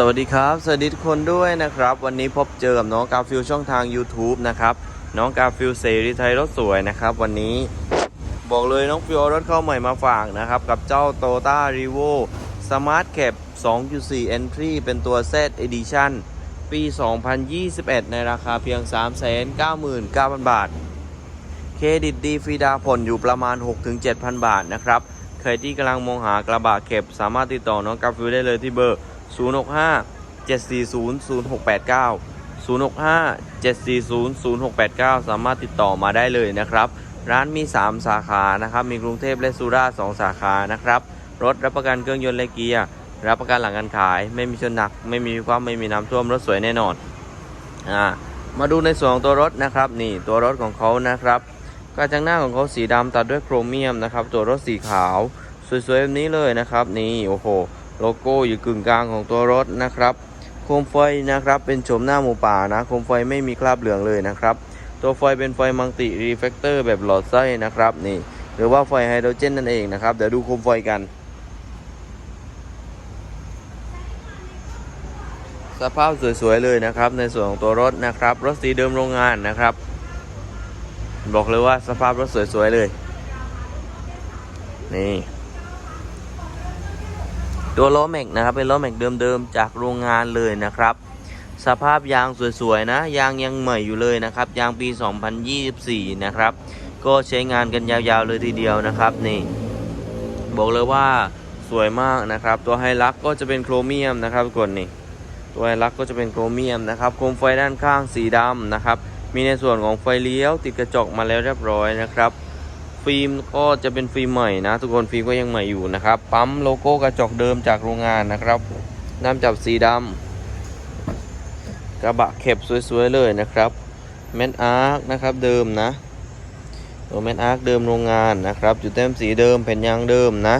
สวัสดีครับ สวัสดีทุกคนด้วยนะครับ วันนี้พบเจอกับน้องกาฟิลช่องทาง YouTube นะครับ น้องกาฟิลเสรีไทยรถสวยนะครับ วันนี้บอกเลยน้องฟิลรถเข้าใหม่มาฝากนะครับ กับเจ้า t o y o t a r e v o Smart Cap 2.4 Entry เป็นตัว Z Edition ปี 2021 ในราคาเพียง 399,000 บาท เครดิตดีฟรีดาผ่อนอยู่ประมาณ 6-7,000 บาทนะครับ ใครที่กำลังมองหากระบะเก็บสามารถติดต่อน้องกาฟิลได้เลยที่เบอร์ 065 740 0689 065 740 0689 สามารถติดต่อมาได้เลยนะครับ ร้านมี 3 สาขานะครับ มีกรุงเทพและสุราษฎร์2สาขานะครับ รถรับประกันเครื่องยนต์และเกียร์รับประกันหลังการขาย ไม่มีชนหนัก ไม่มีความไม่มีน้ำท่วมรถสวยแน่นอนอ่ามาดูในส่วนของตัวรถนะครับนี่ตัวรถของเขานะครับกระจังหน้าของเขาสีดำตัดด้วยโครเมียมนะครับ ตัวรถสีขาว สวยๆแบบนี้เลยนะครับ นี่โอ้โห โลโก้อยู่กึ่งกลางของตัวรถนะครับ โคมไฟนะครับเป็นโฉมหน้าหมูป่านะ โคมไฟไม่มีคราบเหลืองเลยนะครับ ตัวไฟเป็นไฟมัลติรีเฟกเตอร์แบบหลอดไส้นะครับนี่หรือว่าไฟไฮโดรเจนนั่นเองนะครับ เดี๋ยวดูโคมไฟกันสภาพสวยๆเลยนะครับ ในส่วนของตัวรถนะครับ รถสีเดิมโรงงานนะครับ บอกเลยว่าสภาพรถสวยๆเลย นี่ ตัวล้อแม็กนะครับเป็นล้อแม็กเดิมๆจากโรงงานเลยนะครับ สภาพยางสวยๆนะ ยางยังใหม่อยู่เลยนะครับ ยางปี 2024 นะครับ ก็ใช้งานกันยาวๆเลยทีเดียวนะครับนี่บอกเลยว่าสวยมากนะครับ ตัวไฮลักก็จะเป็นโครเมียมนะครับทุกคนนี่ตัวไฮลักก็จะเป็นโครเมียมนะครับโคมไฟด้านข้างสีดำนะครับ มีในส่วนของไฟเลี้ยวติดกระจกมาแล้วเรียบร้อยนะครับ ฟิล์มก็จะเป็นฟิล์มใหม่นะ ทุกคนฟิล์มก็ยังใหม่อยู่นะครับ ปั๊มโลโก้กระจกเดิมจากโรงงานนะครับน้ำจับสีดำกระบะเข็บสวยๆเลยนะครับแมนอาร์คนะครับเดิมนะตัวแมนอาร์คเดิมโรงงานนะครับ จุดเต็มสีเดิมแผ่นยางเดิมนะ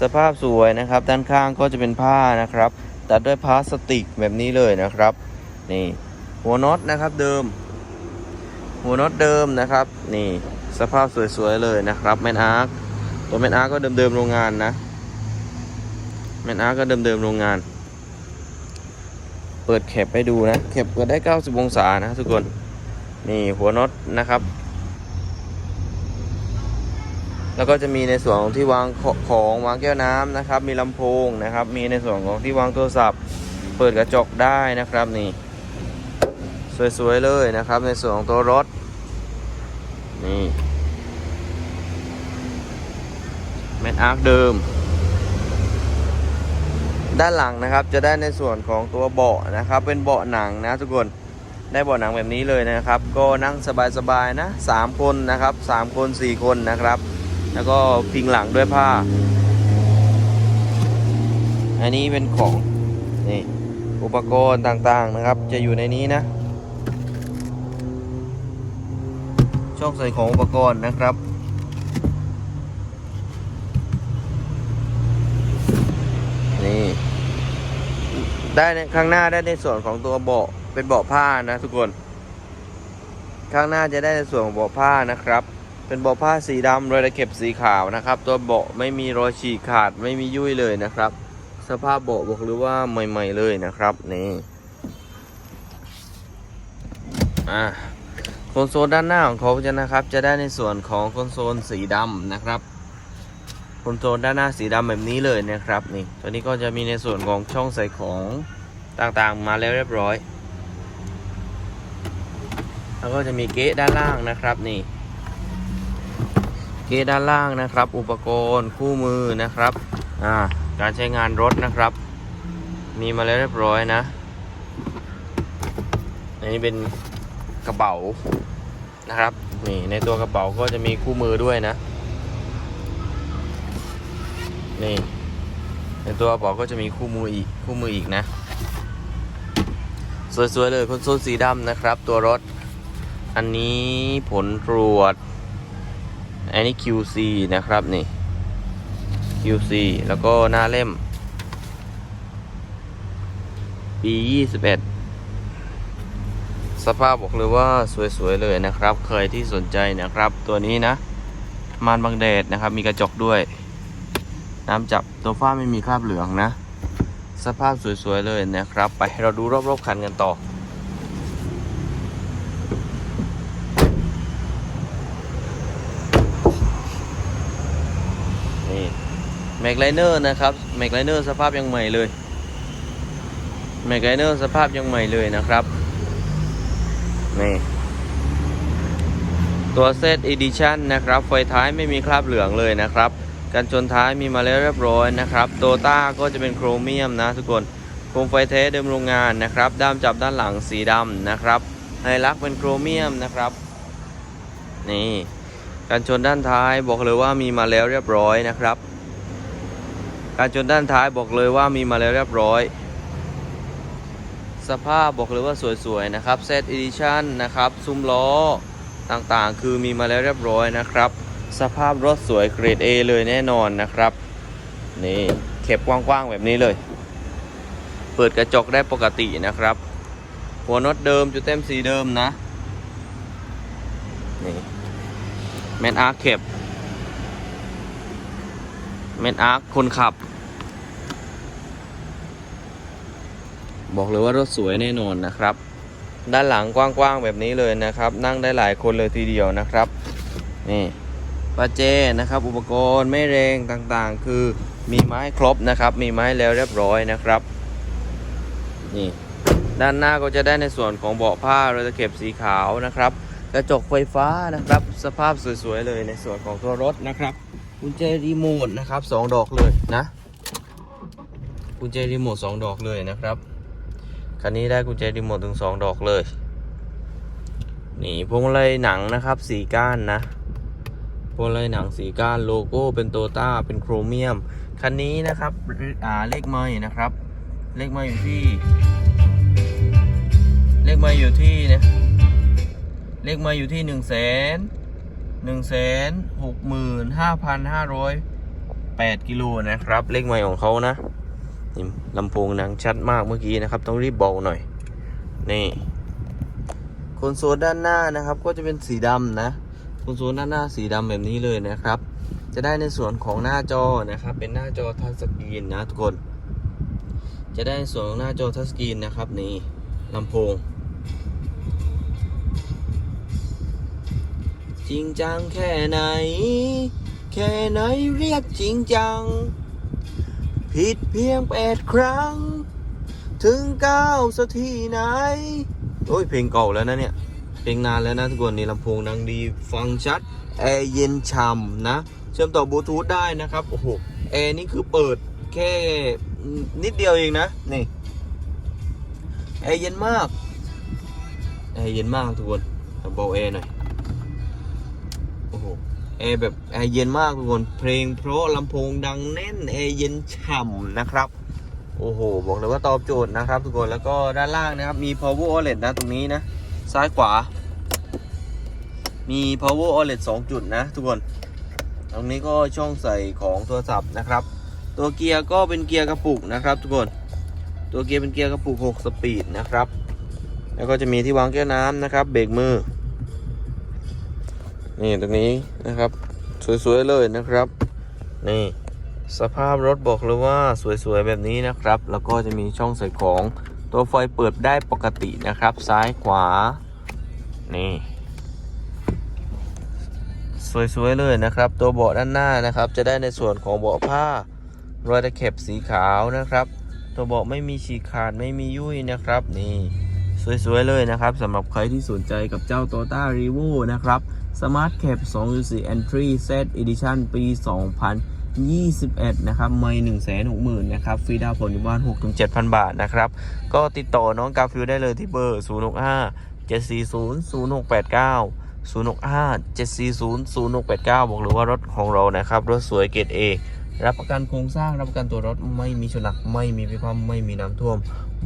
สภาพสวยนะครับ ด้านข้างก็จะเป็นผ้านะครับ ตัดด้วยพลาสติกแบบนี้เลยนะครับ นี่หัวน็อตนะครับเดิม หัวน็อตเดิมนะครับ นี่ สภาพสวยๆเลยนะครับแมนอาร์คตัวแมนอาร์คก็เดิมๆโรงงานนะแมนอาร์คก็เดิมๆโรงงาน เปิดแคปให้ดูนะแคปเปิดได้ 90 องศานะทุกคนนี่หัวน็อตนะครับ แล้วก็จะมีในส่วนของที่วางของวางแก้วน้ำนะครับ มีลำโพงนะครับ มีในส่วนของที่วางโทรศัพท์ เปิดกระจกได้นะครับนี่ สวยๆเลยนะครับ ในส่วนของตัวรถ นี่แมนอาร์คเดิม ด้านหลังนะครับจะได้ในส่วนของตัวเบาะนะครับ เป็นเบาะหนังนะทุกคนได้เบาะหนังแบบนี้เลยนะครับ ก็นั่งสบายๆนะสามคนนะครับสามคนสี่คนนะครับ แล้วก็พิงหลังด้วยผ้า อันนี้เป็นของนี่อุปกรณ์ต่างๆนะครับ จะอยู่ในนี้นะ ช่องใส่ของอุปกรณ์นะครับ นี่ ได้ในข้างหน้าได้ในส่วนของตัวเบาะเป็นเบาะผ้านะทุกคน ข้างหน้าจะได้ในส่วนของเบาะผ้านะครับ เป็นเบาะผ้าสีดำรอยตะเข็บสีขาวนะครับ ตัวเบาะไม่มีรอยฉีกขาดไม่มียุ่ยเลยนะครับ สภาพเบาะบอกเลยว่าใหม่ ๆเลยนะครับนี่อ่า คอนโซลด้านหน้าของเขาจะนะครับ จะได้ในส่วนของคอนโซลสีดำนะครับคอนโซลด้านหน้าสีดำแบบนี้เลยนะครับนี่ตัวนี้ก็จะมีในส่วนของช่องใส่ของต่างๆ มาแล้วเรียบร้อย แล้วก็จะมีเก๊ะด้านล่างนะครับนี่เก๊ด้านล่างนะครับ อุปกรณ์คู่มือนะครับอ่าการใช้งานรถนะครับ มีมาแล้วเรียบร้อยนะ อันนี้เป็นกระเป๋า นะครับนี่ในตัวกระเป๋าก็จะมีคู่มือด้วยนะ นี่ ในตัวกระเป๋าก็จะมีคู่มืออีกคู่มืออีกนะ สวยๆเลยคอนโซลสีดำนะครับ ตัวรถ อันนี้ผลตรวจ อันนี้ QC นะครับนี่ QC แล้วก็หน้าเล่มปี 21 สภาพบอกเลยว่าสวยๆเลยนะครับเคยที่สนใจนะครับ ตัวนี้นะมานบังแดดนะครับ มีกระจกด้วย น้ำจับตัวฝ้าไม่มีคราบเหลืองนะ สภาพสวยๆเลยนะครับ ไปเราดูรอบๆคันกันต่อนี่แม็กไลเนอร์นะครับแม็กไลเนอร์สภาพยังใหม่เลยแม็กไลเนอร์สภาพยังใหม่เลยนะครับ นี่ ตัวเซตอีดิชันนะครับ ไฟท้ายไม่มีคราบเหลืองเลยนะครับ กันชนท้ายมีมาแล้วเรียบร้อยนะครับโตต้าก็จะเป็นโครเมียมนะทุกคนโคมไฟเทสเดิมโรงงานนะครับ ด้ามจับด้านหลังสีดำนะครับไฮลักเป็นโครเมียมนะครับ นี่การชนด้านท้ายบอกเลยว่ามีมาแล้วเรียบร้อยนะครับ การชนด้านท้ายบอกเลยว่ามีมาแล้วเรียบร้อย สภาพบอกเลยว่าสวยๆนะครับเซตอีดิชันนะครับซุ้มล้อต่างๆ คือมีมาแล้วเรียบร้อยนะครับ สภาพรถสวยเกรด A เลยแน่นอนนะครับ นี่เข็บกว้างๆแบบนี้เลย เปิดกระจกได้ปกตินะครับ หัวน็อตเดิมจุดเต็มสีเดิมนะนี่แมนอาร์เข็บแมนอาร์คนขับ บอกเลยว่ารถสวยแน่นอนนะครับ ด้านหลังกว้างๆแบบนี้เลยนะครับ นั่งได้หลายคนเลยทีเดียวนะครับนี่ปาเจนะครับอุปกรณ์ไม่แรงต่างๆ คือมีไม้ครบนะครับ มีไม้แล้วเรียบร้อยนะครับนี่ด้านหน้าก็จะได้ในส่วนของเบาะผ้าเราจะเก็บสีขาวนะครับ กระจกไฟฟ้านะครับ สภาพสวยๆเลยในส่วนของตัวรถนะครับกุญแจรีโมทนะครับสองดอกเลยนะกุญแจรีโมทสองดอกเลยนะครับ คันนี้ได้กุญแจรีโมทถึงสองดอกเลย นี่พวงมาลัยหนังนะครับสีก้านนะ พวงมาลัยหนังสีก้านโลโก้เป็นโตต้าเป็นโครเมียม คันนี้นะครับอ่าเลขไม่นะครับ เลขไม่อยู่ที่ เลขไม่อยู่ที่นะเลขมาอยู่ที่หนึ่งแสนหนึ่งแสนหกหมื่นห้าพันห้าร้อยแปดกิโลนะครับ เลขไมล์ของเขานะ นี่ลำโพงดังชัดมากเมื่อกี้นะครับ ต้องรีบบอกหน่อย นี่คอนโซลด้านหน้านะครับ ก็จะเป็นสีดำนะคอนโซลด้านหน้าสีดำแบบนี้เลยนะครับ จะได้ในส่วนของหน้าจอนะครับ เป็นหน้าจอทัชสกรีนนะทุกคน จะได้ในส่วนของหน้าจอทัชสกรีนนะครับนี่ลำโพง จริงจังแค่ไหน แค่ไหนเรียกจริงจัง ผิดเพียงแปดครั้ง ถึงเก้าสักทีไหน โอ้ยเพลงเก่าแล้วนะเนี่ย เพลงนานแล้วนะทุกคนนี่ลำโพงดังดีฟังชัด แอร์เย็นฉ่ำนะ เชื่อมต่อบลูทูธได้นะครับ โอ้โห แอร์นี่คือเปิดแค่นิดเดียวเองนะ นี่ แอร์เย็นมาก แอร์เย็นมากทุกคนเบาแอร์หน่อย โอ้โห แอร์แบบแอร์เย็นมากทุกคน เพลงเพราะลำโพงดังแน่นแอร์เย็นฉ่ำนะครับ โอ้โห บอกเลยว่าตอบโจทย์นะครับ ทุกคนแล้วก็ด้านล่างนะครับ มี power OLED นะตรงนี้นะ ซ้ายขวา มี power OLED 2จุดนะ ทุกคน ตรงนี้ก็ช่องใส่ของโทรศัพท์นะครับ ตัวเกียร์ก็เป็นเกียร์กระปุกนะครับ ทุกคน ตัวเกียร์เป็นเกียร์กระปุก 6 สปีดนะครับ แล้วก็จะมีที่วางแก้วน้ำนะครับ เบรกมือ นี่ตรงนี้นะครับ สวยๆเลยนะครับ นี่สภาพรถบอกเลยว่าสวยๆแบบนี้นะครับ แล้วก็จะมีช่องใส่ของตัวไฟเปิดได้ปกตินะครับ ซ้ายขวา นี่ สวยๆเลยนะครับ ตัวเบาะด้านหน้านะครับ จะได้ในส่วนของเบาะผ้ารอยตะเข็บสีขาวนะครับ ตัวเบาะไม่มีฉีกขาดไม่มียุ่ยนะครับ นี่ สวยๆเลยนะครับสำหรับใครที่สนใจกับเจ้า Toyota r e v o นะครับ Smart Cap 2.4 Entry Z Edition ปี 2021 นะครับไม่160,000 นะครับฟรีดาวผ่อยู่บ้าน 6-7,000 บาทนะครับ ก็ติดต่อน้องกาฟิลได้เลยที่เบอร์ 065 740 0689 065 740 0689 บอกเลยว่ารถของเรานะครับ รถสวยเกรด A รับประกันโครงสร้างรับประกันตัวรถไม่มีชนักไม่มีพิความไม่มีน้ำท่วม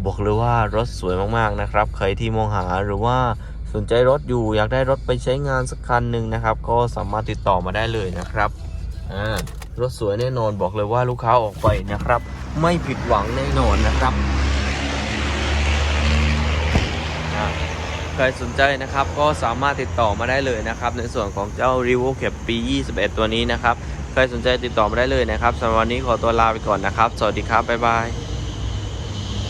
บอกเลยว่ารถสวยมากๆนะครับ ใครที่มองหาหรือว่าสนใจรถอยู่อยากได้รถไปใช้งานสักคันหนึ่งนะครับ ก็สามารถติดต่อมาได้เลยนะครับอ่ารถสวยแน่นอนบอกเลยว่าลูกค้าออกไปนะครับ ไม่ผิดหวังแน่นอนนะครับใครสนใจนะครับก็สามารถติดต่อมาได้เลยนะครับ ในส่วนของเจ้า r e v o c a p ปี 21 ตัวนี้นะครับ ใครสนใจติดต่อมาได้เลยนะครับสำหรับวันนี้ขอตัวลาไปก่อนนะครับ สวัสดีครับ บ๊ายบาย